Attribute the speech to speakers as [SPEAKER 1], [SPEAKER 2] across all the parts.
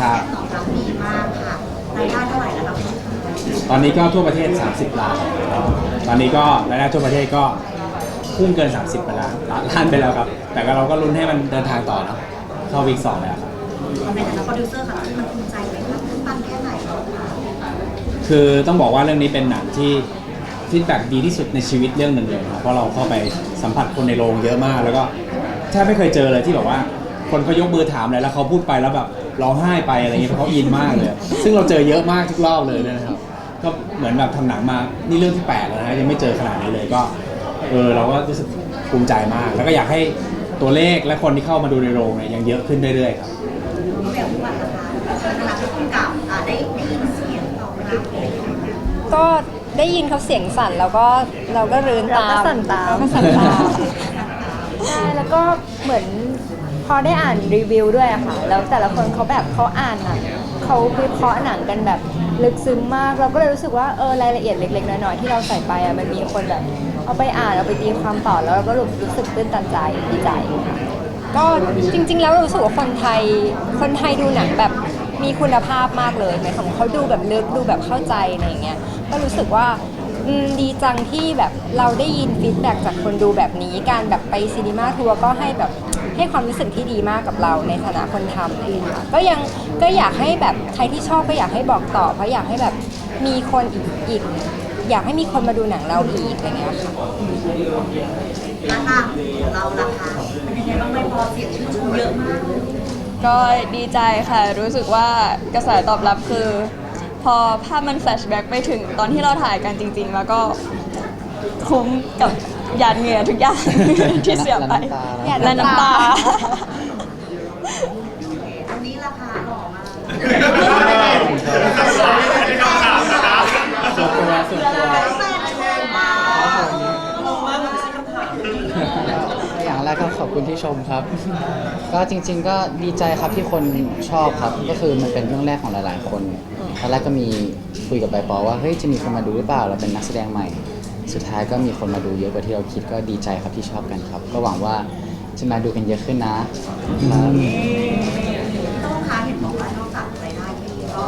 [SPEAKER 1] ครับ
[SPEAKER 2] ตอบรับดีมากค่ะรายได้เท่าไหร่แล้วคะ
[SPEAKER 1] ตอนนี้ก็ทั่วประเทศ 30 ล้าน ตอนนี้ก็รายได้ทั่วประเทศก็พุ่งเกิน 30 ไปแล้วล้านไปแล้วครับ แต่ก็เราก็ลุ้นให้มันเดินทางต่อเนอะเข้าวีคสองแล้วครับ
[SPEAKER 2] ในฐานะโปรดิวเซอร์ค่ะมันภูมิใจไหมคะตื้นตันแค่ไหน
[SPEAKER 1] คือต้องบอกว่าเรื่องนี้เป็นหนังที่ฟีดแบ็ดีที่สุดในชีวิตเรื่องหนึ่งเลยครับเพราะเราเข้าไปสัมผัสคนในโรงเยอะมาก แล้วก็แทบไม่เคยเจอเลยที่แบบว่า คนเขายกมือถามอะไรแล้วเขาพูดไปแล้วแบบร้องไห้ไปอะไรเงี้ยเพราะเขาอินมากเลย ซึ่งเราเจอเยอะมากทุกรอบเลยนะครับ ก็เหมือนแบบทำหนังมานี่เรื่องที่แปดแล้วนะยังไม่เจอขนาดนี้เลยก็เออเราก็รู้สึกภูมิใจมาก แล้วก็อยากให้ตัวเลขและคนที่เข้ามาดูในโรงเนี่ยยังเยอะขึ้นเรื่อยๆครับ
[SPEAKER 2] ก็แบบทุกวันนะคะในฐานะผู้กำกับอ่าได้ได้ยินเสียงตอบรับ
[SPEAKER 3] ก็ได้ยินเขาเสียงสั่นแล้วก็เราก็รืนตาม
[SPEAKER 4] เราก็สั่นตาม
[SPEAKER 3] เรก็สั่นตาม
[SPEAKER 4] ใช่แล้วก็เหมือน พอได้อ่านรีวิวด้วยอะค่ะ แล้วแต่ละคนเขาแบบเขาอ่านหนังเขาวิเคราะห์หนังกันแบบลึกซึ้งมาก เราก็เลยรู้สึกว่าเออรายละเอียดเล็กๆน้อยๆที่เราใส่ไปอะมันมีคนแบบเอาไปอ่านเอาไปตีความต่อแล้วเราก็รู้สึกตื้นตันใจดีใจค่ะ
[SPEAKER 3] ก็จริง ๆ แล้วรู้สึกว่าคนไทยคนไทยดูหนังแบบมีคุณภาพมากเลยหมายถึงเขาดูแบบลึกดูแบบเข้าใจอะไรอย่างเงี้ยก็รู้สึกว่า อืมดีจังที่แบบเราได้ยินฟีดแบ็กจากคนดูแบบนี้ การแบบไปซีนีมาทัวร์ก็ให้แบบให้ความรู้สึกที่ดีมากกับเราในฐานะคนทำเลยค่ะก็ยังก็อยากให้แบบใครที่ชอบก็อยากให้บอกต่อ เพราะอยากให้แบบมีคนอีกอีก อยากให้มีคนมาดูหนังเราอีกอะไรเงี้ยค่ะ
[SPEAKER 2] ราคาของเราราคาเป็นยังไงบ้างไม่พอเสียงชื่นชมเยอะมากเลย
[SPEAKER 5] ก็ดีใจค่ะ รู้สึกว่ากระแสตอบรับคือพ อภาพมันแฟลชแบ็กไปถึงตอนที่เราถ่ายกันจริง ๆ แล้วก็คุ้มกับหยาดเหงื่อทุกอย่าง ที่เสียไป
[SPEAKER 3] หยาด
[SPEAKER 5] และ
[SPEAKER 3] น้ำ
[SPEAKER 5] น้ำ
[SPEAKER 3] ตา
[SPEAKER 5] ตา
[SPEAKER 2] ตรงนี้ราคาหล่อมาก
[SPEAKER 6] ที่ชมครับ ก็จริง ๆ ก็ดีใจครับที่คนชอบครับ ก็คือมันเป็นเรื่องแรกของหลายๆ คนตอนแรกก็มีคุยกับใบปอว่าเฮ้ยจะมีคนมาดูหรือเปล่าเราเป็นนักแสดงใหม่ สุดท้ายก็มีคนมาดูเยอะกว่าที่เราคิดก็ดีใจครับที่ชอบกันครับ ก็หวังว่าจะมาดูกันเยอะขึ้นนะครับ
[SPEAKER 2] ต้องค้าเห็นบอกว่านอกจากรายได้ที่ก็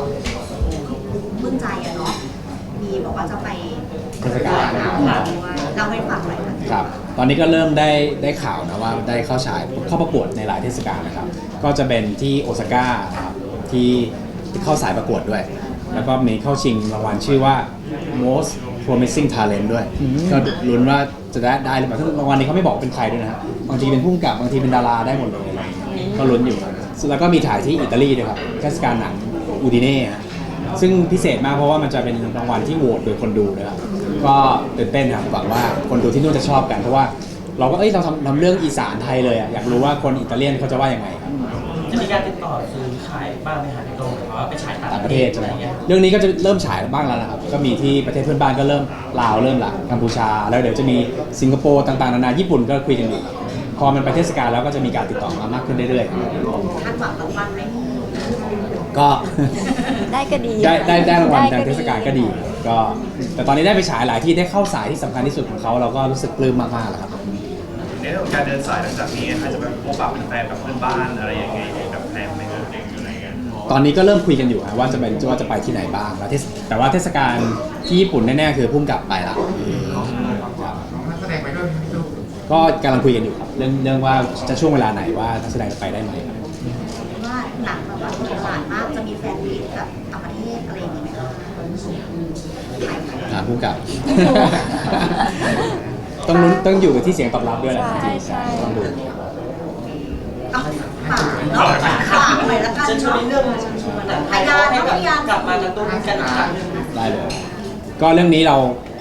[SPEAKER 2] ปลื้มใจอะเนาะ มีบอกว่าจะไป
[SPEAKER 1] เทศกาล
[SPEAKER 2] ด้วยเราให้ฟังหน่อยค่ะ
[SPEAKER 1] ครับ ตอนนี้ก็เริ่มได้ได้ข่าวนะว่าได้เข้าฉายเข้าประกวดในหลายเทศกาลนะครับ ก็จะเป็นที่โอซาก้านะครับที่ที่เข้าสายประกวดด้วย แล้วก็มีเข้าชิงรางวัลชื่อว่า most promising talent ด้วย ก็ลุ้นว่าจะได้ได้หรือเปล่าซึ่งรางวัลนี้เขาไม่บอกเป็นใครด้วยนะครับบางทีเป็นผู้กำกับบางทีเป็นดาราได้หมดเลยอะไรอย่างเงี้ยก็ลุ้นอยู่ครับแล้วก็มีถ่ายที่อิตาลีด้วยครับเทศกาลหนังอูดิเน่ฮะ ซึ่งพิเศษมากเพราะว่ามันจะเป็นรางวัลที่โหวตโดยคนดูนะครับก็ตื่นเต้นครับหวังว่าคนดูที่นู่นจะชอบกันเพราะว่าเราก็เอ้ยเราทำทำเรื่องอีสานไทยเลยอะอยากรู้ว่าคนอิตาเลียนเขาจะว่ายังไงครับ
[SPEAKER 7] จะมีการติดต่อซื้อขายบ้างไหมคะในโรงหรือว่าไปฉายต่าง
[SPEAKER 1] ต่าง
[SPEAKER 7] ป
[SPEAKER 1] ประระ
[SPEAKER 7] เท
[SPEAKER 1] เท
[SPEAKER 7] ศ
[SPEAKER 1] ศใช่ไหม
[SPEAKER 7] อะไรเงี้ย
[SPEAKER 1] เรื่องนี้ก็จะเริ่มฉายบ้างแล้วนะครับก็มีที่ประเทศเพื่อนบ้านก็เริ่มลาวเริ่มละกัมพูชา แล้วเดี๋ยวจะมีสิงคโปร์ต่างๆนานาญี่ปุ่นก็คุยกันอยู่พอมันไปเทศกาลแล้วก็จะมีการติดต่อมามากขึ้นเรื่อยๆครับ
[SPEAKER 2] คาดหวังรางวัลไหม
[SPEAKER 1] ก็
[SPEAKER 3] ได้ก็ดี
[SPEAKER 1] ได้ได้ได้รางวัล
[SPEAKER 3] ได้
[SPEAKER 1] ทางเทศกาลก็ดีก็ แต่ตอนนี้ได้ไปฉายหลายที่ได้เข้าสายที่สำคัญที่สุดของเขาเราก็รู้สึกปลื้มมากๆแล้วครับ
[SPEAKER 8] ในเรื่องของการเดินสายหลังจากนี้อาจจะแบบพบปะเป็นแฟนกับเพื่อนบ้านอะไรยังไงกับแฟนไหมครับอะไรเงี้ย
[SPEAKER 1] ตอนนี้ก็เริ่มคุยกันอยู่ฮะว่าจะเป็นว่าจะไปที่ไหนบ้างแล้วเทศแต่ว่าเทศกาลที่ญี่ปุ่นแน่ๆคือพุ่งกลับไปละครับ
[SPEAKER 9] นักแสดงไปด้วยพี่ลูก
[SPEAKER 1] ก็กำลังคุยกันอยู่ครับเรื่องเรื่องว่าจะช่วงเวลาไหนว่านักแสดงจะไปได้ไหมครับ
[SPEAKER 2] ว่า หนังแบบว่าเปิดตลาดมากจะมีแฟนมิตกับต่างประเทศอะไรอย่างงี้ไหมคะ
[SPEAKER 1] อ่าพุ่งกลับ ต้องลุ้นต้องอยู่กับที่เสียงตอบรับด้วยแหละ
[SPEAKER 3] ใช่ใช่
[SPEAKER 1] ต้องดู
[SPEAKER 2] เอาฝากเนาะฝากหน่อยละกัน
[SPEAKER 7] เชิญชวน
[SPEAKER 2] เนาะ
[SPEAKER 7] นิดนึงเชิญชวนหนังไทย
[SPEAKER 2] พยาน
[SPEAKER 7] ให้
[SPEAKER 2] พ
[SPEAKER 7] แบบ
[SPEAKER 2] ยาน
[SPEAKER 7] กลับมากระตุ้นกันอีกครั้งหนึง
[SPEAKER 1] ได้เลยก็เรื่องนี้เรา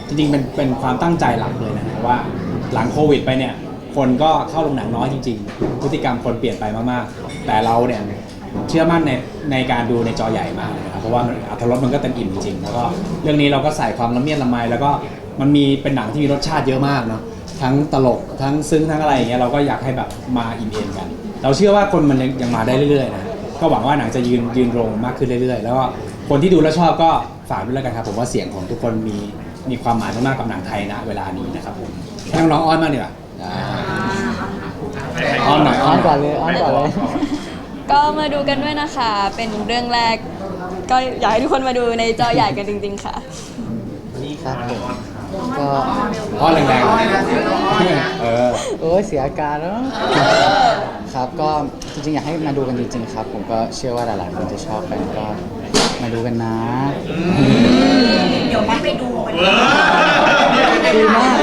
[SPEAKER 1] จริงๆเป็นเป็นความตั้งใจหลักเลยนะว่าหลังโควิดไปเนี่ย คนก็เข้าโรงหนังน้อยจริง ๆ พฤติกรรมคนเปลี่ยนไปมากๆ แต่เราเนี่ย เชื่อมั่นในในการดูในจอใหญ่มากเลยนะครับเพราะว่ามันอัตรสมันก็เต็มอิ่มจริงๆแล้วก็เรื่องนี้เราก็ใส่ความละเมียดละไมแล้วก็มันมีเป็นหนังที่มีรสชาติเยอะมากเนาะทั้งตลกทั้งซึ้งทั้งอะไรอย่างเงี้ยเราก็อยากให้แบบมาอิ่มเอมกัน เราเชื่อว่าคนมันยังยังมาได้เรื่อยๆนะก็หวังว่าหนังจะยืนยืนโรงมากขึ้นเรื่อยๆ แล้วก็คนที่ดูแล้วชอบก็ฝากด้วยแล้วกันครับผมว่าเสียงของทุกคนมีมีความหมายมากๆกับหนังไทยนะเวลานี้นะครับผมให้น้องๆอ้อนมากดีกว่าอ่าอ้อนหน่อยอ้
[SPEAKER 6] อ้
[SPEAKER 1] อ
[SPEAKER 6] อนน
[SPEAKER 1] หน่
[SPEAKER 6] ก่
[SPEAKER 1] อ
[SPEAKER 6] อยนเลยอ้อนก่อนเลย
[SPEAKER 8] ไก็
[SPEAKER 5] มาดูกันด้วยนะคะ เป็นเรื่องแรก ก็อยากให้ทุกคนมาดูในจอใหญ่กันจริง ๆ ค่ะ
[SPEAKER 6] ครับผมก็
[SPEAKER 1] อ้อนแรงๆเออ
[SPEAKER 6] โอ้ยเสียอาการแล้วครับก็จริงๆ อยากให้มาดูกันจริง ๆ ครับ ผมก็เชื่อว่าหลายๆคนจะชอบกันก็มาดูกันนะ
[SPEAKER 2] เดี๋ยวไม่ไปดูมัน
[SPEAKER 6] ดีมาก